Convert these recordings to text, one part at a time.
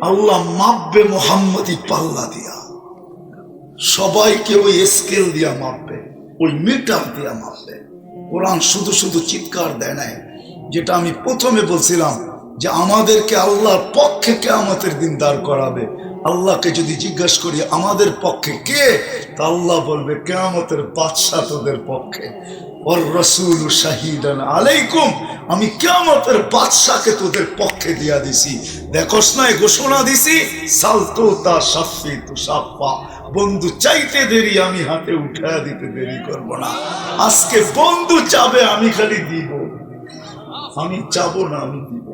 আল্লাহ মাপবে মোহাম্মদী পাল্লা দিয়া। সবাইকে ওই স্কেল দিয়া মাপবে, ওই মিটার দিয়া মাপবে। কোরআন শুধু শুধু চিৎকার দেয় নাই, যেটা আমি প্রথমে বলছিলাম যে আমাদেরকে আল্লাহর পক্ষে আমাদের দিন দাঁড় করাবে। আল্লাহকে যদি জিজ্ঞাসা করি, আমাদের পক্ষে কে? তা আল্লাহ বলবে, কেয়ামতের বাদশাহ তোদের পক্ষে। ওর রসুল শাহিদান আলাইকুম, আমি বাদশাকে তোদের পক্ষে দিয়া দিছি। দেখোস না এই ঘোষণা দিছি, সালতো তা সাফি তু সাফা, বন্ধু চাইতে দেরি আমি হাতে উঠা দিতে দেরি করব না। আজকে বন্ধু চাবে, আমি খালি দিব। আমি চাবো না, আমি দিব।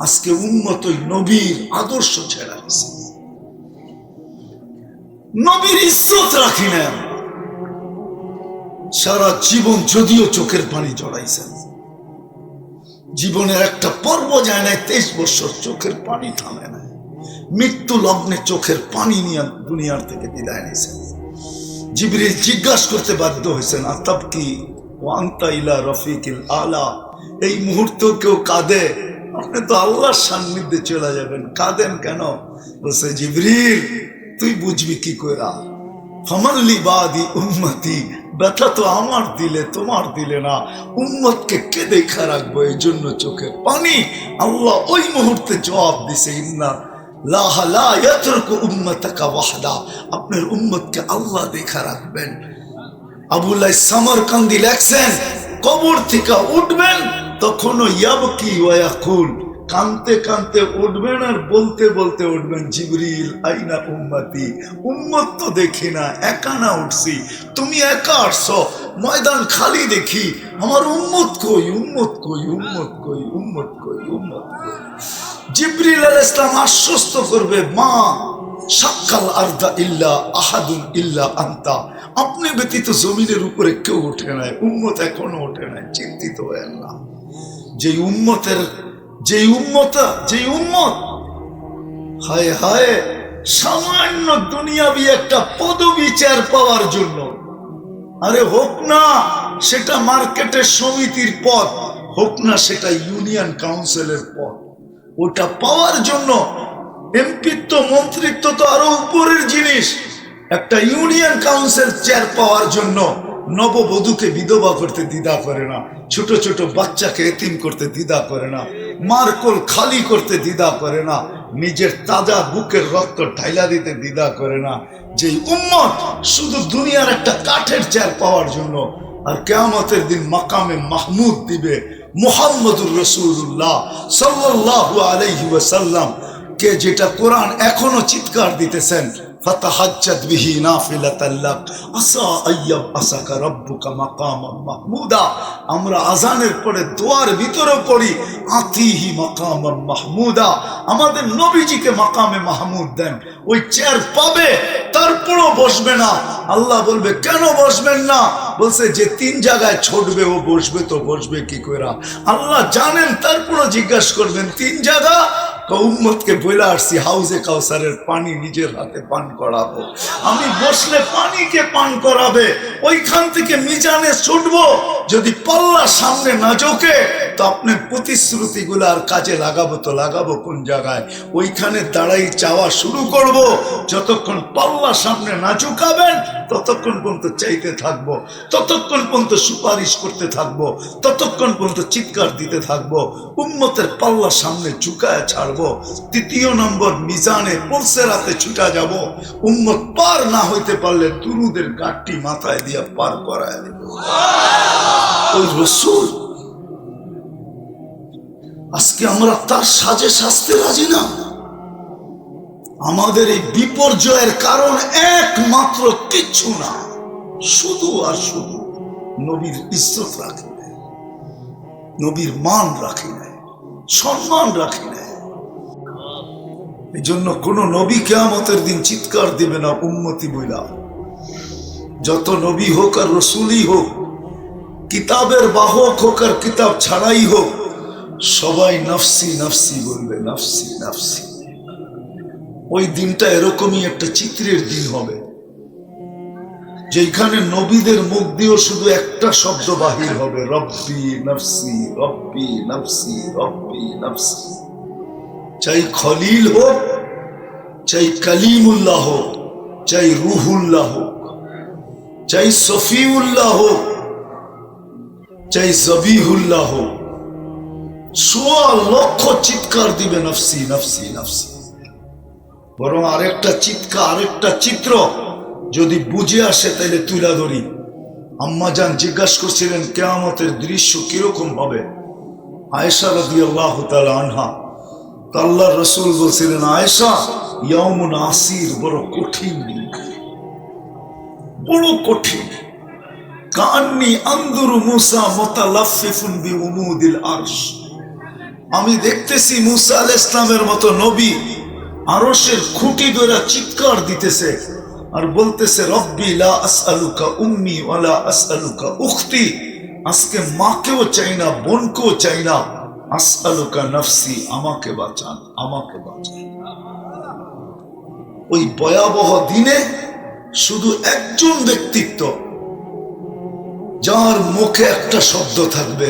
আজকে উন্মতই নবীর আদর্শ ছেড়া গেছে নবীর ইজ্জত রাখি না সারা জীবন যদিও চোখের পানি জড়াইছেন। জীবনের একটা পর্ব যায় না তেইশ বছর চোখের পানি থামে না মৃত্যু লগ্নে চোখের পানি নিয়ে দুনিয়ার থেকে বিদায় নিয়েছেন। জিবরিল জিজ্ঞাসা করতে বাধ্য হয়েছেন, আতাব কি? ওয়ান্তা ইলা রফিকিল আলা? এই মুহূর্তে কেউ কাঁদে। আপনি তো আল্লাহর সান্নিধ্যে চলে যাবেন। কাঁদেন কেন? বলছে, জিবরিল তুই বুঝবি কি কইরা? ফমাল্লি বাদি উম্মতি, ব্যথা তো আমার দিলে, তোমার দিলে না। উম্মতকে কে দেখা রাখব? এই জন্য চোখে পানি। আল্লাহ ওই মুহূর্তে জবাব দিছে, ইন্না আপনার উম্মতকে আল্লাহ দেখা রাখবেন। আবুল্লাহ সামরকান্দি লেখছেন, কবর থেকে উঠবেন, তখনও ইয়াবকি ওয়াকুল কানতে কানতে উঠবেন আর বলতে বলতে উঠবেন, জিবরিল, আইনা উম্মতি? উম্মত তো দেখি না, একা না উঠছি। তুমি একা আসছো, ময়দান খালি দেখি। আমার উম্মত কই উম্মত কই উম্মত কই উম্মত কই উম্মত কই? জিবরিল আল ইসলাম আশ্বস্ত করবে, মা, সাক্কাল আর্দা ইল্লা আহাদুন ইল্লা আন্তা। আপনি ব্যতীত জমিনের উপরে কেউ ওঠে নাই, উম্মত এখনও ওঠে নাই, চিন্তিত হয়েন না। যে উম্মতের যে উম্মত যে উম্মত। হায় হায়, সামান্য দুনিয়াবি একটা পদবি চেয়ার পাওয়ার জন্য। আরে হোক না, সেটা মার্কেটের সমিতির পদ, হোক না সেটা ইউনিয়ন কাউন্সিলের পদ। ওটা পাওয়ার জন্য এমপিত্ব, মন্ত্রিত্ব তো আরও উপরের জিনিস। একটা ইউনিয়ন কাউন্সিল চেয়ার পাওয়ার জন্য নববধূকে বিধবা করতে দ্বিধা করে না, ছোট ছোট বাচ্চাকে এতিম করতে দ্বিধা করে না মারকোল খালি করতে দ্বিধা করে না, নিজের তাজা বুকের রক্ত ঢাইলা দিতে দ্বিধা করে না। যে উম্মত শুধু দুনিয়ার একটা কাঠের চেয়ার পাওয়ার জন্য আর কেয়ামতের দিন মাকামে মাহমুদ দিবে মুহাম্মদুর রসুল্লাহ সাল্লাল্লাহু আলাইহি ওয়াসাল্লাম, কে যেটা কোরআন এখনও চিৎকার দিতেছেন আমরা আজানের পরে দোয়ার ভিতরে পড়ি, আতিহি মাকামাম মাহমুদা। আমাদের নবীজিকে মাকামে মাহমুদ দেন। ওই চেয়ার পাবে, তারপরও বসবে না। আল্লাহ বলবে, কেন বসবেন না? বলছে, যে তিন জায়গায় ছুটবে, ও বসবে তো বসবে কি করে আল্লাহ জানেন, তারপরও জিজ্ঞাসা করবেন, তিন জায়গা? উম্মতকে বলে আসছি, হাউজে কাউসারের পানি নিজের হাতে পান করাবো। আমি বসলে পানিকে পান করাবে? ওইখান থেকে মিজানে ছুটবো। যদি পাল্লা সামনে না ঝোঁকে, তো আপনার প্রতিশ্রুতিগুলো আর কাজে লাগাবো তো লাগাবো কোন জায়গায়? ওইখানে দাঁড়াই চাওয়া শুরু করব। যতক্ষণ পাল্লা সামনে না ঝুঁকাবেন, ততক্ষণ পর্যন্ত চাইতে থাকব। ততক্ষণ পর্যন্ত সুপারিশ করতে থাকব। ততক্ষণ পর্যন্ত চিৎকার দিতে থাকব। উম্মতের পাল্লা সামনে চুকায় ঝুঁকায় ছাড়বো তৃতীয় নম্বর মিজানে পলসে রাতে ছুটা যাব। উম্মত পার না হইতে পারলে তুরুদের গাঠটি মাথায় দিয়ে পার করায় দেব। ওই রসুল আজকে আমরা তার সাজে সাজতে রাজি না। আমাদের এই বিপর্যয়ের কারণ একমাত্র কিচ্ছু না শুধু আর শুধু নবীর ইজ্জত রাখি নাই নবীর মান রাখি নাই সম্মান রাখি নাই। এই জন্য কোন নবী কেয়ামতের দিন চিৎকার দিবে না উন্মতি বইলা। যত নবী হোক আর রসুলই হোক, কিতাবের বাহক হোক আর কিতাব ছাড়াই হোক, সবাই নফসি নফসি বলবে, নফসি নফসি। ওই দিনটা এরকমই একটা চিত্রের দিন হবে যেখানে নবীদের মুখ দিয়েও শুধু একটা শব্দ বাহির হবে, রব্বি নফসি রব্বি নফসি রব্বি নফসি। চাই খলিল হোক, চাই কালিমুল্লাহ হোক, চাই রুহুল্লাহ হোক, চাই সফিউল্লাহ হোক, চাই জবিহুল্লাহ হোক। সোয়া লক্ষ চিৎকার দিবে নফসি নফসি নফসি। বরং আরেকটা চিৎকার আরেকটা চিত্র যদি বুঝে আসে তাহলে তুলা ধরি। আম্মা যান জিজ্ঞাসা করছিলেন, কেয়ামতের দৃশ্য কীরকম হবে? আয়েশা রদি আল্লাহ আনহা আল্লাহ রসুল বলছিলেন, আয়েশা ইয়ামুন আসির, বড় কঠিন বড় কঠিন। কান্নি আন্দুরু মুসা মোতালাফিফুন বি উমুদিল আরশ। আমি দেখতেছি মুসা আল ইসলামের মতো নবী আরশের খুঁটি ধরে চিৎকার দিতেছে আর বলতেছে, রব্বি লা আসআলুকা উম্মি ওয়ালা আসআলুকা উখতি। আজকে মাকেও চাই না, বোনকেও চাই না। আসআলুকা নফসি, আমাকে বাঁচান আমাকে বাঁচান। ওই ভয়াবহ দিনে শুধু একজন ব্যক্তিত্ব, যার মুখে একটা শব্দ থাকবে।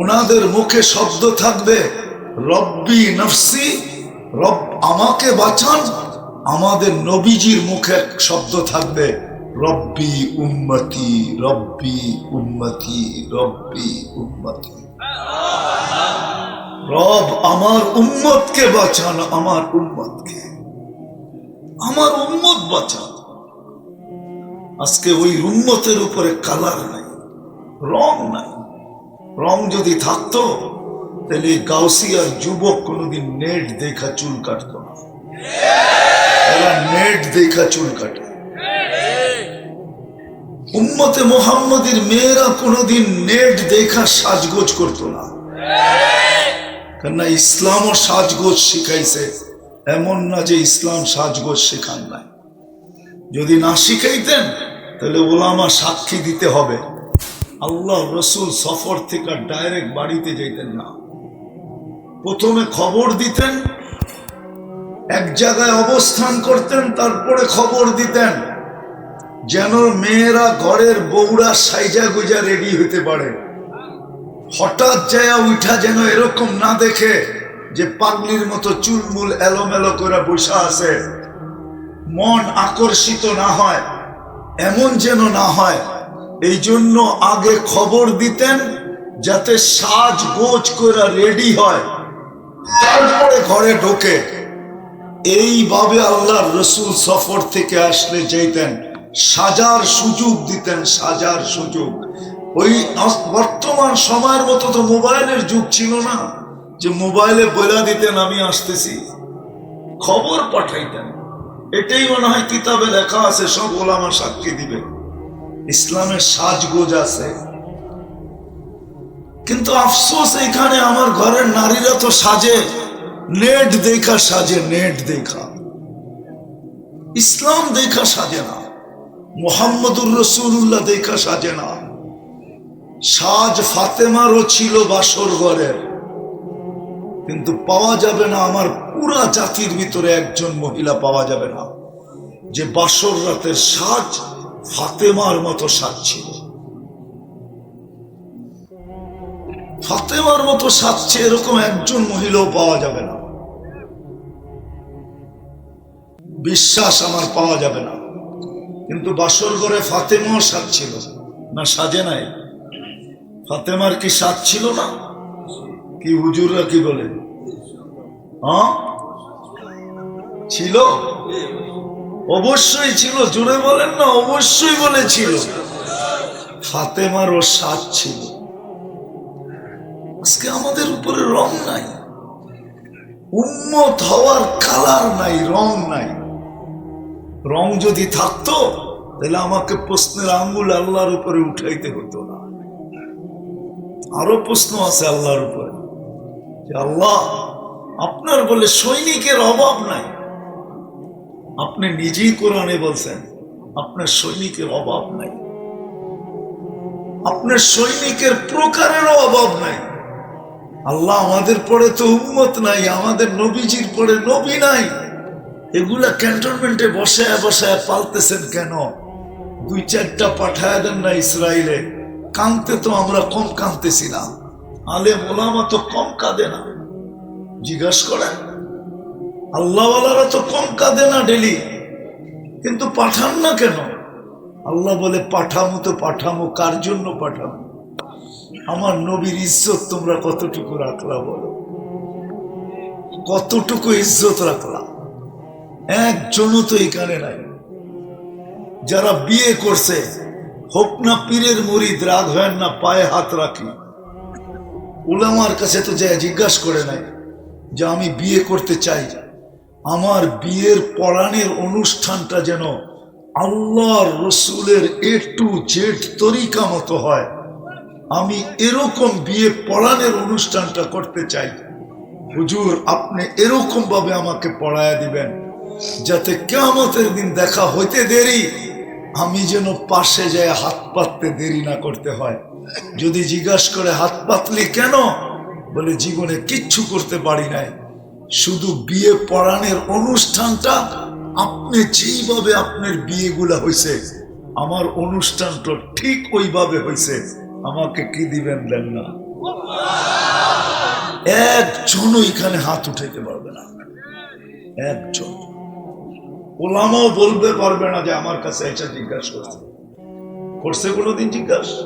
ওনাদের মুখে শব্দ থাকবে, রব্বি নফসি, রব আমাকে বাঁচান। আমাদের নবীজির মুখে এক শব্দ থাকবে, রব্বি উম্মতি রব্বি উম্মতি রব্বি উম্মতি। রব আমার উম্মতকে বাঁচান, আমার উম্মতকে। আমার উম্মত বাঁচান। আজকে ওই উম্মতের উপরে কালার নাই, রং নাই। রং যদি থাকতো, তাহলে গাউসিয়ার যুবক কোনোদিন নেট দেখা চুল কাটতো না। নেট দেখা চুল কাটে। উম্মতে মোহাম্মদের মেয়েরা কোনোদিন নেট দেখা সাজগোজ করতো না। কেননা ইসলামও সাজগোজ শিখাইছে। এমন না যে ইসলাম সাজগোজ শেখান নাই। যদি না শিখাইতেন, তাহলে ওলামা সাক্ষী দিতে হবে। আল্লাহ রসুল সফর থেকে ডাইরেক্ট বাড়িতে যেতেন না। প্রথমে খবর দিতেন, এক জায়গায় অবস্থান করতেন, তারপরে খবর দিতেন। যেন মেয়েরা ঘরের বউরা সাইজা গুজা রেডি হতে পারে। হঠাৎ যায় উঠা যেন এরকম না দেখে যে পাগলির মতো চুলমুল এলোমেলো করে বসে আছে। মন আকর্ষিত না হয়, এমন যেন না হয়। এই জন্য আগে খবর দিতেন যাতে সাজ গোজ করে রেডি হয়। তারপরে ঘরে ঢোকে। এইভাবে আল্লাহর রসুল সফর থেকে আসলে যেতেন সাজার সুযোগ দিতেন, সাজার সুযোগ। ওই বর্তমান সময়ের মতো তো মোবাইলের যুগ ছিল না, যে মোবাইলে বলে দিতেন, আমি আসতেছি। খবর পাঠাইতেন। এটাই মনে হয় কিতাবে লেখা আছে, সব ওলামা সাক্ষী দিবে। ইসলামের সাজগোজ আছে। কিন্তু আফসোস এখানে, আমার ঘরের নারীরা তো সাজে। নেট দেখা সাজে, নেট দেখা। ইসলাম দেখা সাজে না। মোহাম্মদুর রসুল্লাহ দেখা সাজে না। সাজ ফাতেমারও ছিল বাসর ঘরের কিন্তু পাওয়া যাবে না, আমার পুরা জাতির ভিতরে একজন মহিলা পাওয়া যাবে না, যে বাসর রাতের সাজ ফাতেমার মতো সাজ ছিল ফাতেমার মতো সাজছে এরকম একজন মহিলাও পাওয়া যাবে না। বিশ্বাস আমার পাওয়া যাবে না। কিন্তু বাসর ঘরে ফাতেমাও সাজ ছিল। না, সাজে নাই। ফাতেমার কি সাজ ছিল না? কি হুজুররা কি বলে? হ্যাঁ? ছিল? অবশ্যই ছিল জুড়ে বলেন না, অবশ্যই বলেছিল। ফাতেমারও সাজ ছিল। আজকে আমাদের উপরে রং নাই। উন্মত হওয়ার কালার নাই, রং নাই। রং যদি থাকতো, তাহলে আমাকে প্রশ্নের আঙ্গুল আল্লাহর উপরে উঠাইতে হতো না। আরও প্রশ্ন আছে আল্লাহর উপরে। আল্লাহ, আপনার বলে সৈনিকের অভাব নাই। আপনি নিজেই কোরআনে বলছেন, আপনার সৈনিকের অভাব নাই। আপনার সৈনিকের প্রকারেরও অভাব নাই। আল্লাহ আমাদের পরে তো উম্মত নাই, আমাদের নবীজির পরে নবী নাই। এগুলা ক্যান্টনমেন্টে বসায় বসায় পালতেছেন কেন? দুই চারটা পাঠায় দেন না ইসরায়েলে কাঁদতে তো আমরা কম কাঁদতেছি না। আলে মোলামা তো কম কাঁদে না। জিজ্ঞাসা করেন, আল্লাহওয়ালারা তো কম কাঁদে না ডেলি। কিন্তু পাঠান না কেন? আল্লাহ বলে, পাঠামো তো পাঠামো, কার জন্য পাঠামো আমার নবীর ইজ্জত তোমরা কতটুকু রাখলা বলো? কতটুকু ইজ্জত রাখলা? একজনও তো এখানে নাই। যারা বিয়ে করছে, হোক না পীরের মুরিদ, রাগ হয় না, পায়ে হাত রাখি। উলামার কাছে তো যায় জিজ্ঞাসা করে নাই যে আমি বিয়ে করতে চাই। আমার বিয়ের পড়ানের অনুষ্ঠানটা যেন আল্লাহর রসুলের এ টু জেড তরিকা মতো হয়। আমি এরকম বিয়ে পড়ানের অনুষ্ঠানটা করতে চাই। হুজুর, আপনি এরকম ভাবে আমাকে পড়ায় দিবেন। যাতে কেমতের দিন দেখা হইতে দেরি, আমি যেন পাশে যায় হাত পাততে দেরি না করতে হয়। যদি জিজ্ঞাসা করে, হাত পাতলি কেন? বলে, জীবনে কিচ্ছু করতে পারি নাই। শুধু বিয়ে পড়ানোর অনুষ্ঠানটা আপনি যেইভাবে আপনার বিয়েগুলা হয়েছে আমার অনুষ্ঠানটা ঠিক ওইভাবে হয়েছে আমাকে কি দিবেন দেন না? একজনও এখানে হাত উঠাইতে পারবে না। একজন। ওলামাও বলতে পারবে না যে আমার কাছে এটা জিজ্ঞাসা করছে। করছে কোনোদিন জিজ্ঞাসা?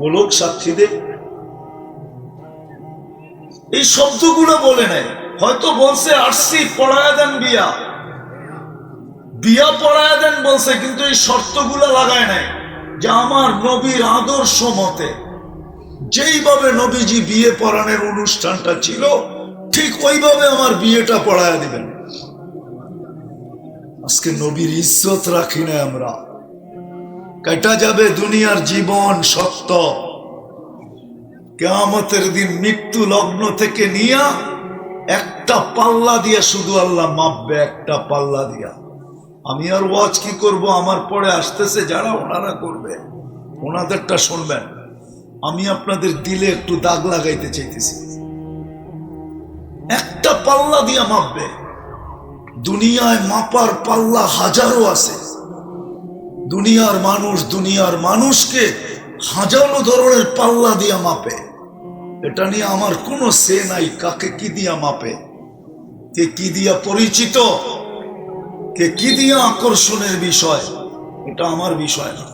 বলুক সাক্ষীদের এই শব্দগুলো বলে নাই। হয়তো বলছে আসছি পড়ায় দেন বিয়া। বিয়া পড়ায় দেন বলছে, কিন্তু এই শর্তগুলো লাগায় নাই যে আমার নবীর আদর্শ মতে যেইভাবে নবীজি বিয়ে পড়ানোর অনুষ্ঠানটা ছিল, ঠিক ওইভাবে আমার বিয়েটা পড়ায় দিবেন। আজকে নবীর ইজ্জত রাখি না আমরা। কেটা যাবে দুনিয়ার জীবন সত্য? কেয়ামতের দিন মৃত্যু লগ্ন থেকে নিয়া একটা পাল্লা দিয়া শুধু আল্লাহ মাপবে, একটা পাল্লা দিয়া। আমি আর ওয়াজ কি করব? আমার পরে আসতেছে, যারা ওনারা করবে, ওনাদেরটা শুনবেন। আমি আপনাদের দিলে একটু দাগ লাগাইতে চাইতেছি। একটা পাল্লা দিয়া মাপবে। দুনিয়ায় মাপার পাল্লা হাজারো আছে। দুনিয়ার মানুষ দুনিয়ার মানুষকে হাজারো ধরনের পাল্লা দিয়া মাপে। এটা নিয়ে আমার কোনো সে নাই, কাকে কি দিয়া মাপে? কে কি দিয়া পরিচিত? কে কি দিয়া আকর্ষণের বিষয়? এটা আমার বিষয় না।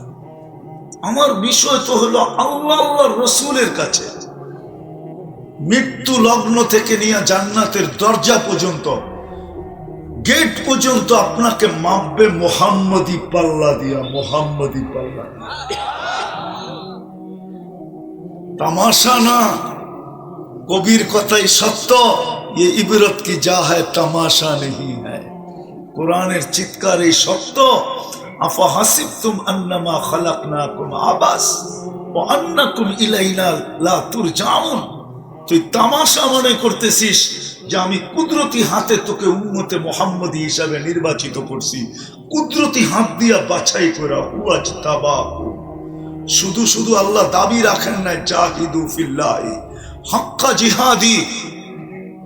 আমার বিষয় তো হলো আল্লাহ আল্লাহ রসুলের কাছে। মৃত্যু লগ্ন থেকে নিয়ে জান্নাতের দরজা পর্যন্ত গেট পর্যন্ত আপনাকে মাপবে মোহাম্মদি পাল্লা দিয়া, মোহাম্মদি পাল্লা তামাশা না, কবির কথাই সত্য, এ ইবরত কি যা হয় তামাশা নেই। হ্যায় কোরআনের চিৎকার এই সত্য, আফা হাসিব তুম আন্নামা খালাক না কুম আবাস ও আন্না কুম ইলাইনা লা তুর জামুন তুই তামাশা মনে করতেছিস যে আমি কুদরতি হাতে তোকে উম্মতে মোহাম্মদী হিসাবে নির্বাচিত করছি। কুদরতি হাত দিয়া বাছাই করা হুয়াজ তাবাকু। শুধু শুধু আল্লাহ দাবি রাখেন না জাহিদু ফিল্লাহি। হাক্কা জিহাদি,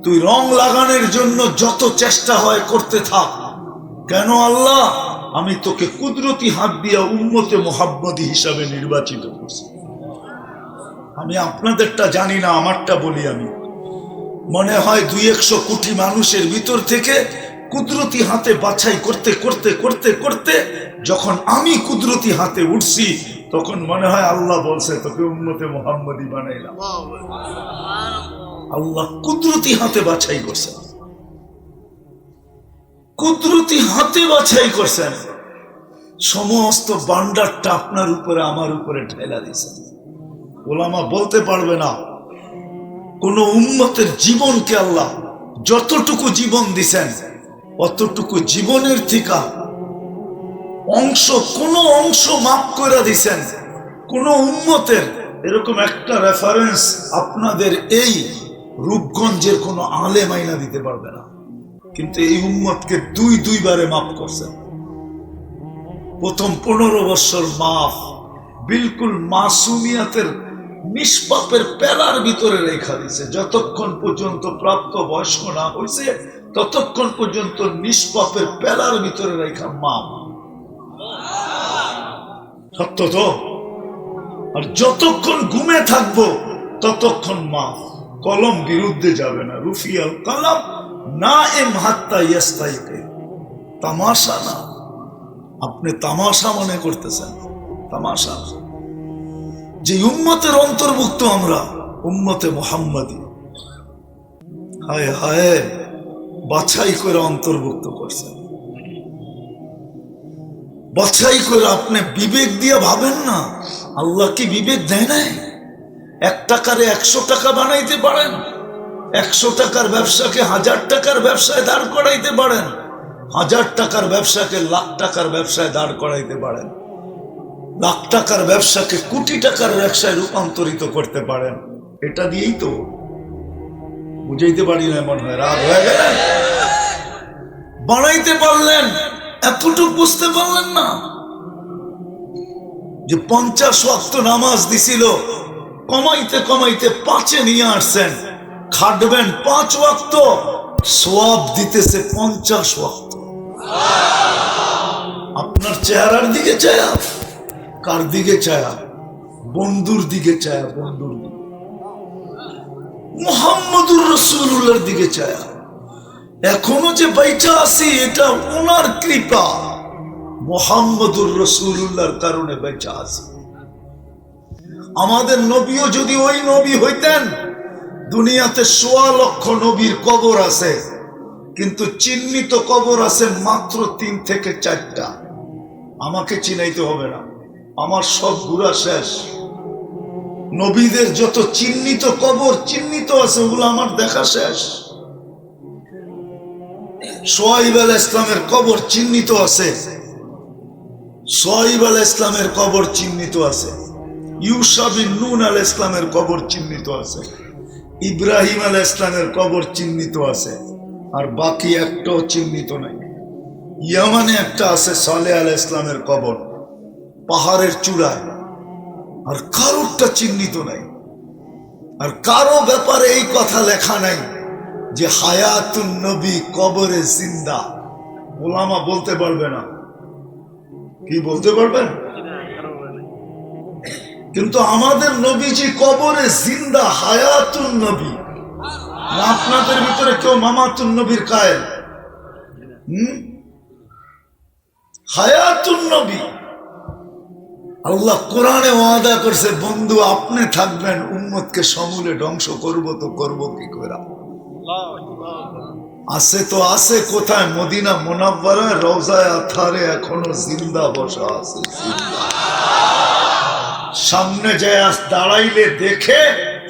তুই রং লাগানোর জন্য যত চেষ্টা হয় করতে থাক। কেন আল্লাহ? আমি তোকে কুদরতি হাত দিয়া উম্মতে মোহাম্মদী হিসাবে নির্বাচিত করছি। আমি আপনাদেরটা জানি না, আমারটা বলি আমি। মনে হয় দুই একশো কোটি মানুষের ভিতর থেকে কুদরতি হাতে বাছাই করতে করতে করতে করতে যখন আমি কুদরতি হাতে উঠছি, তখন মনে হয় আল্লাহ বলছে, তোকে উন্মতে মোহাম্মদী বানাইলাম। আল্লাহ কুদরতি হাতে বাছাই করছেন। কুদরতি হাতে বাছাই করছেন। সমস্ত বান্ডারটা আপনার উপরে, আমার উপরে ঢেলা দিয়েছেন ওলামা বলতে পারবে না কোন উম্মতের জীবনকে আল্লাহ যতটুকু জীবন দিছেন, অতটুকু জীবনের থেকে অংশ, কোন অংশ মাফ করে দিছেন। কোন উম্মতের এরকম একটা রেফারেন্স আপনাদের এই রূপগঞ্জের কোন আলে মাইনা দিতে পারবে না। কিন্তু এই উম্মতকে দুই দুইবারে মাফ করছেন। প্রথম পনেরো বছর মাফ, বিলকুল মাসুমিয়াতের নিষ্পাপের পেলার ভিতরে রেখা দিছে যতক্ষণ পর্যন্ত প্রাপ্ত বয়স্ক না হয়েছে, ততক্ষণ পর্যন্ত নিষ্পাপের পেলার ভিতরে রেখা মাপ সত্য তো? আর যতক্ষণ ঘুমে থাকব, ততক্ষণ মা। কলম বিরুদ্ধে যাবে না। রুফিয়াল কলম না এ মাহাত্তা ইয়াস্তাইকে। তামাশা না। আপনি তামাশা মনে করতেছেন। তামাশা। যে উম্মতের অন্তর্ভুক্ত আমরা, উম্মতে মোহাম্মদী। হায় হায়, বাছাই করে অন্তর্ভুক্ত করছেন বাছাই করে আপনি বিবেক দিয়ে ভাবেন না, আল্লাহ কি বিবেক দেয় নাই? এক টাকারে একশো টাকা বানাইতে পারেন, একশো টাকার ব্যবসাকে হাজার টাকার ব্যবসায় দাঁড় করাইতে পারেন, হাজার টাকার ব্যবসাকে লাখ টাকার ব্যবসায় দাঁড় করাইতে পারেন। লাখ টাকার ব্যবসাকে কোটি টাকার ব্যবসায় রূপান্তরিত করতে পারেন। এটা দিয়েই তো। বুঝাইতে পারি না মনে হয়, রাগ হয়ে গেলেন বানাইতে পারলেন, এতটুকু বুঝতে পারলেন না। যে পঞ্চাশ ওয়াক্ত নামাজ দিছিল, কমাইতে কমাইতে পাঁচে নিয়ে আসছেন। খাটবেন পাঁচ ওয়াক্ত, সোয়াব দিতেছে পঞ্চাশ ওয়াক্ত। আপনার চেহারার দিকে চায়া কার দিকে চায়া? বন্ধুর দিকে চায়া, বন্ধুর দিকে। মোহাম্মদুর রসুল্লাহর দিকে চায়া। এখনও যে বাইচা আছি, এটা ওনার কৃপা। মোহাম্মদুর রসুল্লাহর কারণে বেঁচে আছি। আমাদের নবীও যদি ওই নবী হইতেন, দুনিয়াতে সোয়া লক্ষ নবীর কবর আছে, কিন্তু চিহ্নিত কবর আছে মাত্র তিন থেকে চারটা। আমাকে চিনাইতে হবে না। আমার সব ঘুরা শেষ। নবীদের যত চিহ্নিত কবর চিহ্নিত আছে, ওগুলো আমার দেখা শেষ। সোয়াইব আল ইসলামের কবর চিহ্নিত আছে। সোয়াইব আল ইসলামের কবর চিহ্নিত আছে। ইউসাবিন নুন আল ইসলামের কবর চিহ্নিত আছে। ইব্রাহিম আল ইসলামের কবর চিহ্নিত আছে। আর বাকি একটাও চিহ্নিত নাই। ইয়ামানে একটা আছে সালে আল ইসলামের কবর। পাহাড়ের চূড়ায়। আর কারোরটা চিহ্নিত নাই। আর কারও ব্যাপারে এই কথা লেখা নাই যে হায়াতুন নবী কবরে জিন্দা। ওলামা বলতে পারবে না। কি বলতে পারবেন? কিন্তু আমাদের নবীজি কবরে জিন্দা, হায়াতুন নবী। আপনাদের ভিতরে কেউ মামাতুন নবীর কায়েল? হুম? হায়াতুন নবী। আল্লাহ কোরআনে ওয়াদা করছে, বন্ধু, আপনি থাকবেন, উম্মতকে সমূলে ধ্বংস করব তো করব কি করে? আছে তো আছে কোথায়? মদিনা মোনাব্বারায় আথারে, এখনও জিন্দা বসা আছে। সামনে যায় দাঁড়াইলে দেখে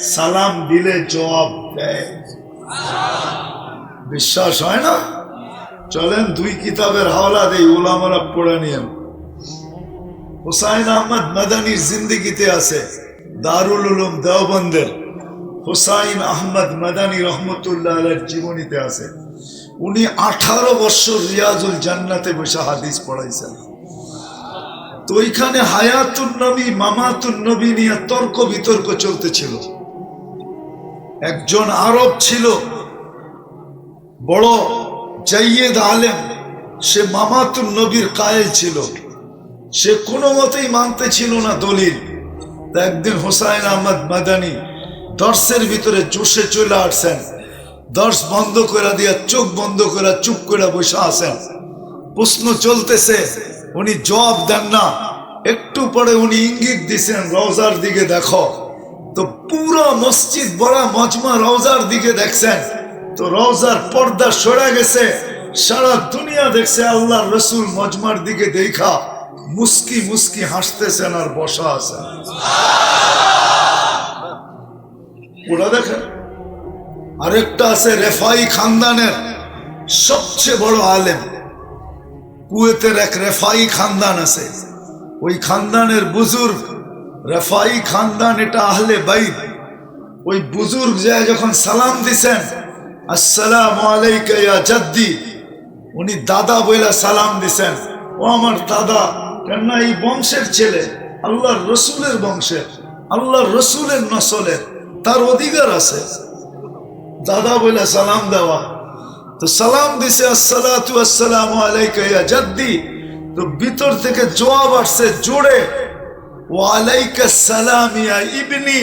সালাম দিলে জবাব দেয়। বিশ্বাস হয় না? চলেন, দুই কিতাবের হাওলা দেই, ওলামারা পড়ে নিয়েন। হুসাইন আহমদ মাদানির জিন্দিগিতে আছে, দারুল উলুম দেওবন্দের। হুসাইন আহমদ মাদানী রহমতুল্লাহ জীবনীতে আছে। উনি আঠারো বছর রিয়াজুল জান্নাতে বসে হাদিস পড়াইছেন। তো ওইখানে হায়াতুন নবী, মামাতুন নবী নিয়ে তর্ক বিতর্ক চলতেছিল। একজন আরব ছিল, বড় জাইয়েদ আলেম, সে মামাতুন নবীর কায়েল ছিল। সে কোনো মতেই মানতে ছিল না দলিল। একদিন হোসাইন আহমদ মাদানি দর্শের ভিতরে জোশে চলে আসছেন। দর্শ বন্ধ করে দিয়া চোখ বন্ধ করে চুপ করে বসে আছেন। প্রশ্ন চলতেছে, উনি জবাব দেন না। একটু পরে উনি ইঙ্গিত দিছেন, রওজার দিকে দেখো। তো পুরো মসজিদ বড় মজমা রওজার দিকে দেখছেন। তো রওজার পর্দা সরে গেছে, সারা দুনিয়া দেখছে আল্লাহ রসুল মজমার দিকে দেখা। মুস্কি মুস্কি হাসতেছেন আর বসা আছেন। ওরা দেখেন, আরেকটা আছে রেফাই খানদানের সবচেয়ে বড় আলেম। কুয়েতের এক রেফাই খানদান আছে। ওই খানদানের বুজুর্গ, রেফাই খানদান, এটা আহলে বাইদ ওই বুজুর্গ যায় যখন সালাম দিছেন, আসসালাম আলাইকা জাদ্দি উনি দাদা বইলা সালাম দিছেন। ও আমার দাদা কেননা এই বংশের ছেলে আল্লাহর রসুলের বংশের, আল্লাহর রসুলের নসলের, তার অধিকার আছে। দাদা বলে সালাম দেওয়া। তো সালাম দিছে, আসসালাতু আসসালামু জাদ্দি। তো ভিতর থেকে জবাব আসছে জোরে ও আলাইকা সালাম ইয়া ইবনি।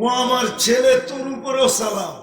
ও আমার ছেলে, তোর উপরেও সালাম।